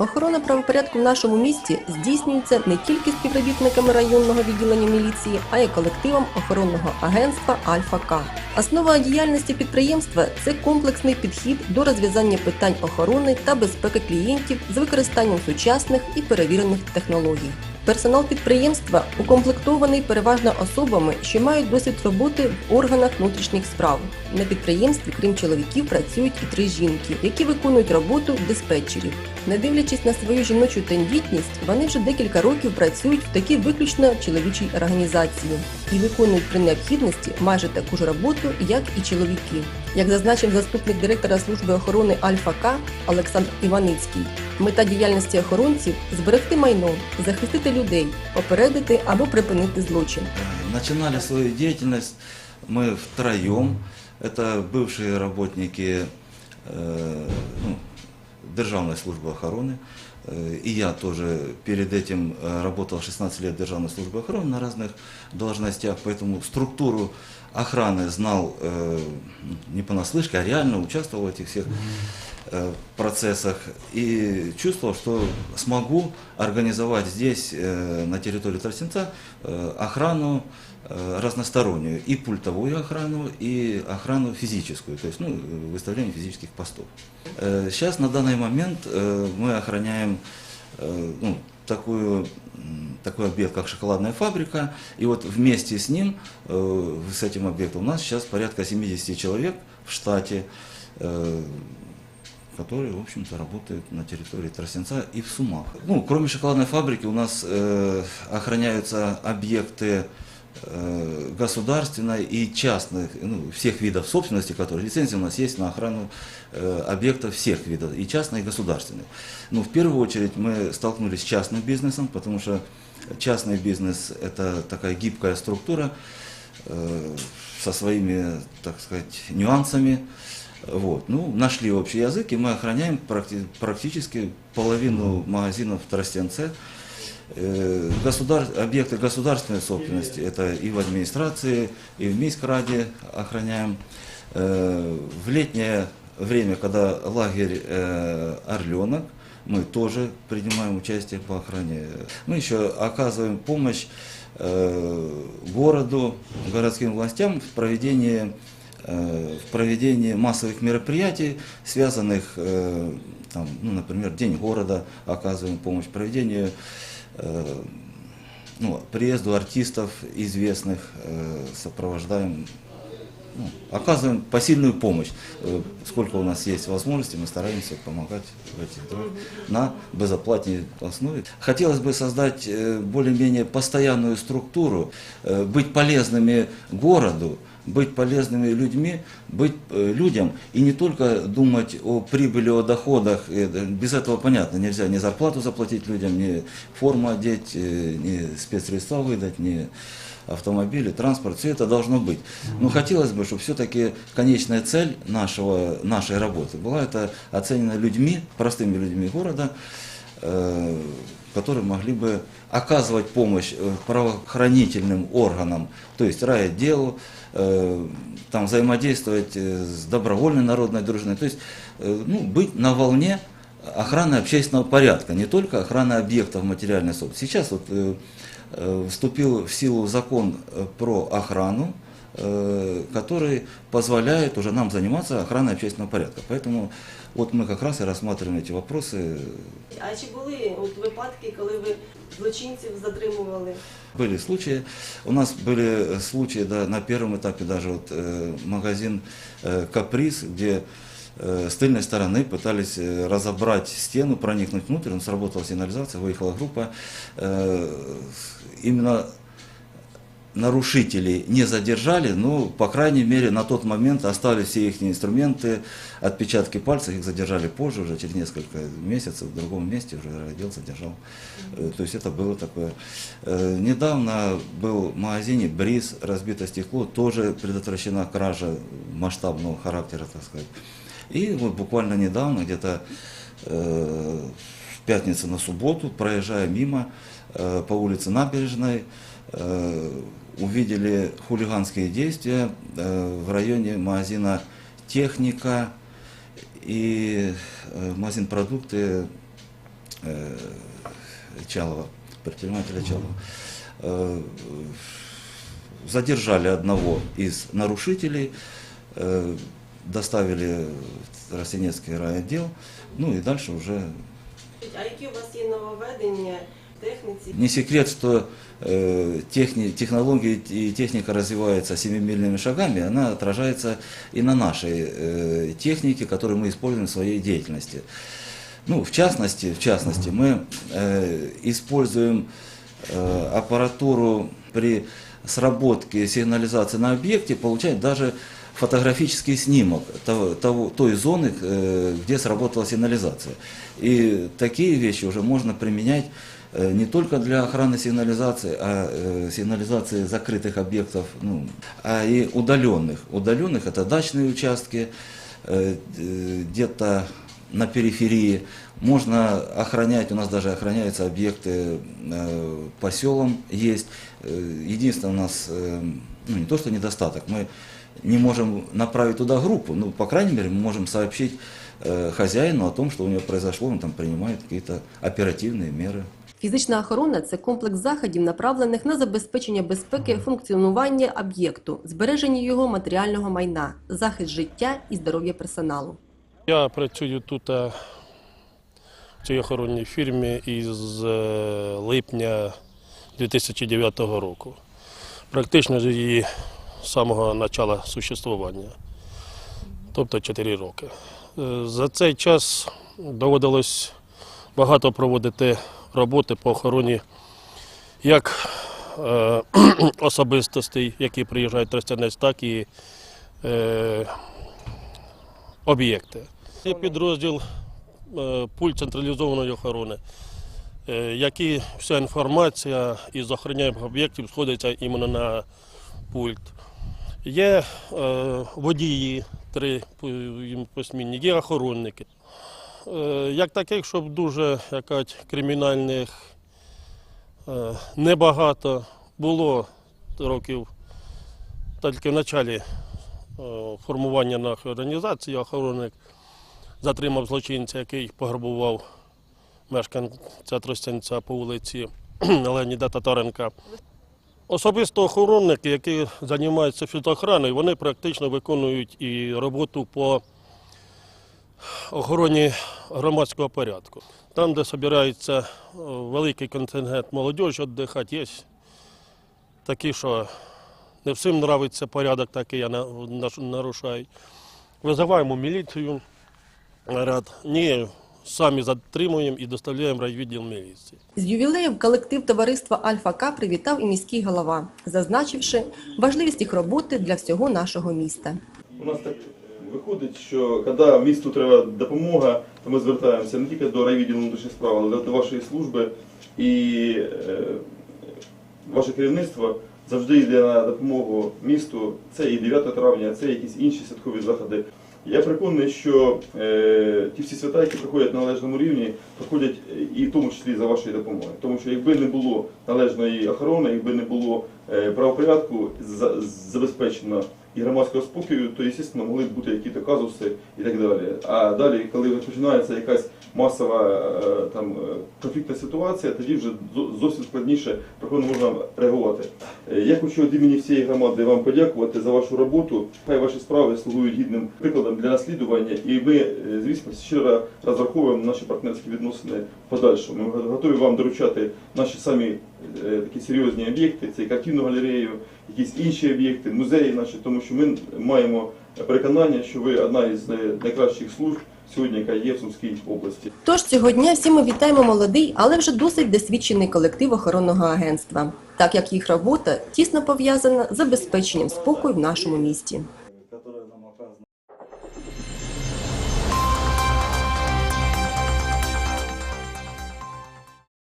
Охорона правопорядку в нашому місті здійснюється не тільки співробітниками районного відділення міліції, а й колективом охоронного агентства Альфа К. Основа діяльності підприємства це комплексний підхід до розв'язання питань охорони та безпеки клієнтів з використанням сучасних і перевірених технологій. Персонал підприємства укомплектований переважно особами, що мають досвід роботи в органах внутрішніх справ. На підприємстві, крім чоловіків, працюють і три жінки, які виконують роботу диспетчерів. Не дивлячись на свою жіночу тендітність, вони вже декілька років працюють в такій виключно чоловічій організації і виконують при необхідності майже таку ж роботу, як і чоловіки. Як зазначив заступник директора служби охорони Альфа К Олександр Іваницький, мета діяльності охоронців зберегти майно, захистити людей, попередити або припинити злочин. Начинали свою деятельность мы втроем. Это бывшие работники э, ну, Державной службы охраны. Э, И я тоже перед этим э, работал 16 лет в Державной службе охраны на разных должностях, поэтому структуру охраны знал э, не понаслышке, а реально участвовал в этих всех э, процессах и чувствовал, что смогу организовать здесь, э, на территории Тростенца, э, охрану э, разностороннюю, и пультовую охрану, и охрану физическую, то есть ну, выставление физических постов. Э, Сейчас на данный момент э, мы охраняем э, ну, такую, такой объект, как шоколадная фабрика, и вот вместе с ним, э, с этим объектом, у нас сейчас порядка 70 человек в штате, э, которые, в общем-то, работают на территории Тростенца и в Сумах. Ну, кроме шоколадной фабрики у нас э, охраняются объекты государственной и частных, ну, всех видов собственности, которые лицензия у нас есть на охрану э, объектов всех видов, и частной, и государственной. Ну, в первую очередь мы столкнулись с частным бизнесом, потому что частный бизнес – это такая гибкая структура э, со своими, так сказать, нюансами. Вот. Ну, нашли общий язык, и мы охраняем практи- практически половину магазинов в Тростенце. Э, государ- объекты государственной собственности, это и в администрации, и в Мискраде охраняем. Э, В летнее время, когда лагерь э, «Орленок», мы тоже принимаем участие по охране. Мы еще оказываем помощь городу, городским властям в проведении, в проведении массовых мероприятий, связанных, там, ну, например, День города, оказываем помощь проведению ну, приезду артистов известных, э, сопровождаем, ну, оказываем посильную помощь. Э, Сколько у нас есть возможности, мы стараемся помогать в этих делах на безоплатной основе. Хотелось бы создать э, более-менее постоянную структуру, э, быть полезными городу, быть полезными людьми, быть э, людям и не только думать о прибыли, о доходах. Э, Без этого понятно, нельзя ни зарплату заплатить людям, ни форму одеть, э, ни спецсредства выдать, ни автомобили, транспорт, все это должно быть. Но хотелось бы, чтобы все-таки конечная цель нашего, нашей работы была это оценена людьми, простыми людьми города, которые могли бы оказывать помощь э, правоохранительным органам, то есть райотделу, э, там взаимодействовать э, с добровольной народной дружиной, то есть э, ну, быть на волне охраны общественного порядка, не только охраны объектов материальной собственности. Сейчас вот э, э, вступил в силу закон э, про охрану, э, который позволяет уже нам заниматься охраной общественного порядка. Поэтому вот мы как раз и рассматриваем эти вопросы А чи були от випадки, коли ви злочинців затримували? Были случаи. У нас были э, случаи да, на первом этапе даже вот, э, магазин э, «Каприз», где э, с тыльной стороны пытались э, разобрать стену, проникнуть внутрь, но сработала сигнализация, выехала группа. Э, именно нарушителей не задержали, но, по крайней мере, на тот момент остались все их инструменты, отпечатки пальцев, их задержали позже, уже через несколько месяцев, в другом месте уже отдел задержал. Э, То есть это было такое. Э, Недавно был в магазине «Бриз», разбито стекло, тоже предотвращена кража масштабного характера, так сказать. И вот буквально недавно, где-то э, в пятницу на субботу, проезжая мимо по улице Набережной, увидели хулиганские действия э, в районе магазина «Техника» и э, магазин «Продукты» э, Чалова, предпринимателя Чалова. Э, Задержали одного из нарушителей, э, доставили в Росинецкий райотдел, ну и дальше уже А які у вас є нововведення в техніці? не секрет, что э, техни- технологии и техника развивается семимильными шагами, она отражается и на нашей э, технике, которую мы используем в своей деятельности. Ну, в частности, в частности, мы э, используем аппаратуру при сработке сигнализации на объекте, получать даже фотографический снимок того, того- той зоны, где сработала сигнализация. И такие вещи уже можно применять не только для охраны сигнализации, а э, сигнализации закрытых объектов, ну, а и удаленных. Удаленных это дачные участки, э, э, где-то на периферии. Можно охранять, у нас даже охраняются объекты э, по селам есть. Э, Единственное у нас, э, ну не то что недостаток, мы не можем направить туда группу, ну по крайней мере мы можем сообщить э, хозяину о том, что у него произошло, он там принимает какие-то оперативные меры. Фізична охорона це комплекс заходів, направлених на забезпечення безпеки функціонування об'єкту, збереження його матеріального майна, захист життя і здоров'я персоналу. Я працюю тут е, в цій охоронній фірмі із е, липня 2009 року. Практично з її самого початку существування, тобто 4 роки. Е, За цей час доводилось багато проводити роботи по охороні як е, особистостей, які приїжджають в Тростянець, так і е, об'єкти. Є підрозділ е, пульт централізованої охорони, е, які вся інформація із охороняємих об'єктів сходиться іменно на пульт. Є водії, три їм посмінні, є охоронники. Е, Як таких, щоб дуже як кримінальних е, небагато було років, тільки в початку е, формування нашої організації охоронник затримав злочинця, який пограбував мешканця Тростянця по вулиці Леоніда Татаренка. Особисто охоронники, які займаються фітоохраною, вони практично виконують і роботу по охороні громадського порядку. Там, де збирається е, великий контингент молодіжі віддихати, є такі, що не всім подобається порядок, такий я на- наш- Визиваємо міліцію, ряд. Ні, самі затримуємо і доставляємо райвідділ міліції. З ювілеєм колектив товариства Альфа К привітав і міський голова, зазначивши важливість їх роботи для всього нашого міста. У нас так виходить, що коли місту треба допомога, то ми звертаємося не тільки до райвідділу внутрішніх справ, але до вашої служби. І е, ваше керівництво завжди йде на допомогу місту. Це і 9 травня, це якісь інші святкові заходи. Я переконаний, що е, ті всі свята, які проходять на належному рівні, проходять і в тому числі за вашої допомоги. Тому що якби не було належної охорони, якби не було е, правопорядку за- забезпечено і громадського спокою, то, звісно, могли б бути якісь казуси і так далі. А далі, коли починається якась масова е, там е, конфліктна ситуація, тоді вже зовсім складніше проходу можна реагувати. Е, Я хочу від імені всієї громади вам подякувати за вашу роботу. Хай ваші справи слугують гідним прикладом для наслідування, і ми, е, звісно, щиро розраховуємо наші партнерські відносини подальшому. Ми готові вам доручати наші самі е, такі серйозні об'єкти, це і картинну галерею, якісь інші об'єкти, музеї наші, тому що ми маємо переконання, що ви одна із е, найкращих служб сьогодні, яка є в Сумській області. Тож цього дня всі ми вітаємо молодий, але вже досить досвідчений колектив охоронного агентства, так як їх робота тісно пов'язана з забезпеченням спокою в нашому місті.